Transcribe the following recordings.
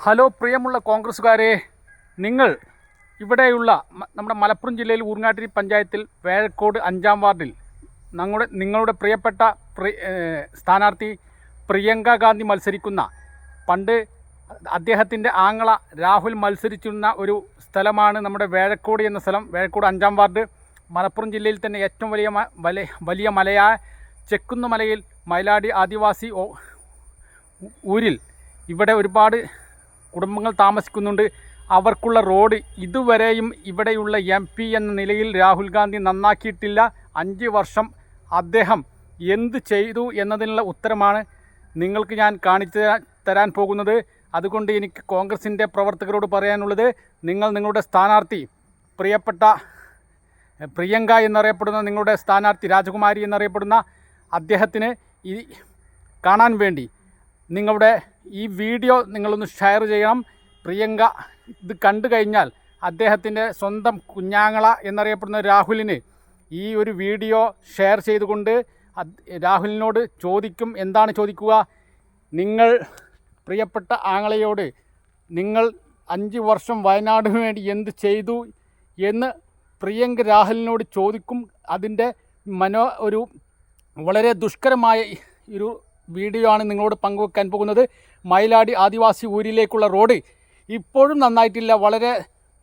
Hello പ്രിയമുള്ള കോൺഗ്രസ്സുകാരെ നിങ്ങൾ ഇവിടെയുള്ള നമ്മുടെ മലപ്പുറം ജില്ലയിൽ ഊർങ്ങാട്ടിരി പഞ്ചായത്തിൽ വേഴക്കോട് അഞ്ചാം വാർഡിൽ ഞങ്ങളുടെ നിങ്ങളുടെ പ്രിയപ്പെട്ട സ്ഥാനാർത്ഥി പ്രിയങ്ക ഗാന്ധി മത്സരിക്കുന്ന പണ്ട് അദ്ദേഹത്തിന്റെ ആങ്ങള രാഹുൽ മത്സരിച്ചിരുന്ന ഒരു സ്ഥലമാണ് നമ്മുടെ വേഴക്കോട് എന്ന സ്ഥലം. വേഴക്കോട് അഞ്ചാം വാർഡ്. മലപ്പുറം ജില്ലയിൽ തന്നെ ഏറ്റവും വലിയ വലിയ മലയായ ചെക്കുന്ന മലയിൽ മയിലാടി ആദിവാസി ഊരിൽ ഇവിടെ ഒരുപാട് കുടുംബങ്ങൾ താമസിക്കുന്നുണ്ട്. അവർക്കുള്ള റോഡ് ഇതുവരെയും ഇവിടെയുള്ള എം പി എന്ന നിലയിൽ രാഹുൽ ഗാന്ധി നന്നാക്കിയിട്ടില്ല. അഞ്ച് വർഷം അദ്ദേഹം എന്ത് ചെയ്തു എന്നതിനുള്ള ഉത്തരമാണ് നിങ്ങൾക്ക് ഞാൻ കാണിച്ചു തരാ- തരാൻ പോകുന്നത്. അതുകൊണ്ട് എനിക്ക് കോൺഗ്രസിന്റെ പ്രവർത്തകരോട് പറയാനുള്ളത് നിങ്ങൾ നിങ്ങളുടെ സ്ഥാനാർത്ഥി പ്രിയപ്പെട്ട പ്രിയങ്ക എന്നറിയപ്പെടുന്ന നിങ്ങളുടെ സ്ഥാനാർത്ഥി രാജകുമാരി എന്നറിയപ്പെടുന്ന അദ്ദേഹത്തിന് ഈ കാണാൻ വേണ്ടി നിങ്ങളുടെ ഈ വീഡിയോ നിങ്ങളൊന്ന് ഷെയർ ചെയ്യണം പ്രിയങ്ക ഇത് കണ്ടു കഴിഞ്ഞാൽ അദ്ദേഹത്തിന്റെ സ്വന്തം കുഞ്ഞാങ്ങള എന്നറിയപ്പെടുന്ന രാഹുലിന് ഈ ഒരു വീഡിയോ ഷെയർ ചെയ്തുകൊണ്ട് രാഹുലിനോട് ചോദിക്കും എന്താണ് ചോദിക്കുക? നിങ്ങൾ പ്രിയപ്പെട്ട ആങ്ങളയോട് നിങ്ങൾ അഞ്ച് വർഷം വയനാടിന് വേണ്ടി എന്ത് ചെയ്തു എന്ന് പ്രിയങ്ക രാഹുലിനോട് ചോദിക്കും. അതിന്റെ മനോ ഒരു വളരെ ദുഷ്കരമായ ഒരു വീഡിയോ ആണ് നിങ്ങളോട് പങ്കുവെക്കാൻ പോകുന്നത്. മയിലാടി ആദിവാസി ഊരിലേക്കുള്ള റോഡ്. ഇപ്പോഴും നന്നായിട്ടില്ല. വളരെ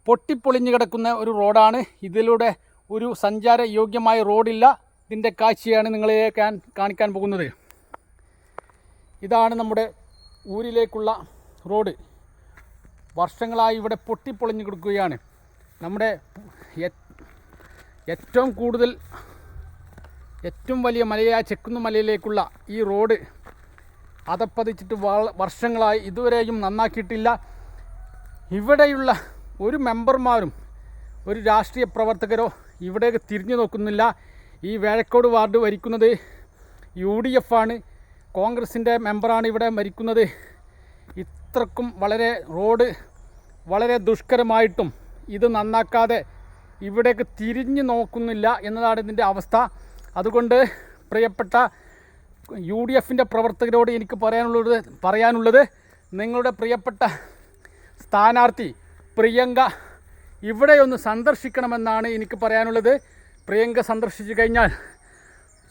പൊട്ടിപ്പൊളിഞ്ഞു കിടക്കുന്ന ഒരു റോഡാണ്. ഇതിലൂടെ ഒരു സഞ്ചാര യോഗ്യമായ റോഡില്ല. ഇതിന്റെ കാഴ്ചയാണ് നിങ്ങളെ കാണിക്കാൻ പോകുന്നത്. ഇതാണ് നമ്മുടെ ഊരിലേക്കുള്ള റോഡ്. വർഷങ്ങളായി ഇവിടെ പൊട്ടിപ്പൊളിഞ്ഞു കിടക്കുകയാണ്. നമ്മുടെ ഏറ്റവും കൂടുതൽ ഏറ്റവും വലിയ മലയായ ചെക്കുന്ന മലയിലേക്കുള്ള ഈ റോഡ് അതപ്പതിച്ചിട്ട് വർഷങ്ങളായി ഇതുവരെയും നന്നാക്കിയിട്ടില്ല. ഇവിടെയുള്ള ഒരു മെമ്പർമാരും ഒരു രാഷ്ട്രീയ പ്രവർത്തകരോ ഇവിടേക്ക് തിരിഞ്ഞു നോക്കുന്നില്ല. ഈ വേഴക്കോട് വാർഡ് ഭരിക്കുന്നത് യു ഡി എഫ് ആണ്. കോൺഗ്രസിന്റെ മെമ്പറാണ് ഇവിടെ മരിക്കുന്നത് ഇത്രക്കും വളരെ റോഡ് വളരെ ദുഷ്കരമായിട്ടും ഇത് നന്നാക്കാതെ ഇവിടേക്ക് തിരിഞ്ഞു നോക്കുന്നില്ല എന്നതാണ് ഇതിന്റെ അവസ്ഥ. അതുകൊണ്ട് പ്രിയപ്പെട്ട യു ഡി എഫിന്റെ പ്രവർത്തകരോട് എനിക്ക് പറയാനുള്ളത് പറയാനുള്ളത് നിങ്ങളുടെ പ്രിയപ്പെട്ട സ്ഥാനാർത്ഥി പ്രിയങ്ക ഇവിടെ ഇവിടെയൊന്ന് സന്ദർശിക്കണമെന്നാണ് എനിക്ക് പറയാനുള്ളത്. പ്രിയങ്ക സന്ദർശിച്ചു കഴിഞ്ഞാൽ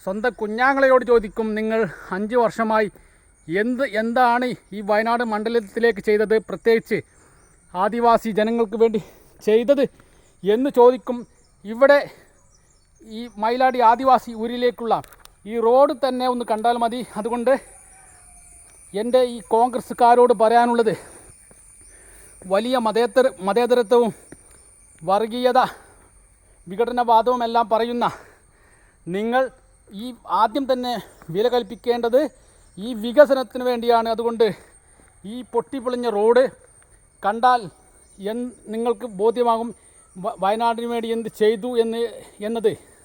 സ്വന്തം കുഞ്ഞാങ്ങളയോട് ചോദിക്കും നിങ്ങൾ അഞ്ച് വർഷമായി എന്ത് എന്താണ് ഈ വയനാട് മണ്ഡലത്തിലേക്ക് ചെയ്തത്? പ്രത്യേകിച്ച് ആദിവാസി ജനങ്ങൾക്ക് വേണ്ടി ചെയ്തത്? എന്ന് ചോദിക്കും. ഇവിടെ ഈ മയിലാടി ആദിവാസി ഊരിലേക്കുള്ള ഈ റോഡ് തന്നെ ഒന്ന് കണ്ടാൽ മതി. അതുകൊണ്ട് എന്റെ ഈ കോൺഗ്രസ്സുകാരോട് പറയാനുള്ളത് വലിയ മതേതര മതേതരത്വവും വർഗീയത വിഘടനവാദവും എല്ലാം പറയുന്ന നിങ്ങൾ ഈ ആദ്യം തന്നെ വില കൽപ്പിക്കേണ്ടത് ഈ വികസനത്തിന് വേണ്ടിയാണ്. അതുകൊണ്ട് ഈ പൊട്ടിപ്പൊളിഞ്ഞ റോഡ് കണ്ടാൽ എൻ നിങ്ങൾക്ക് ബോധ്യമാകും. വയനാടിന് വേണ്ടി എന്ത് ചെയ്തു എന്ന് എന്നത്.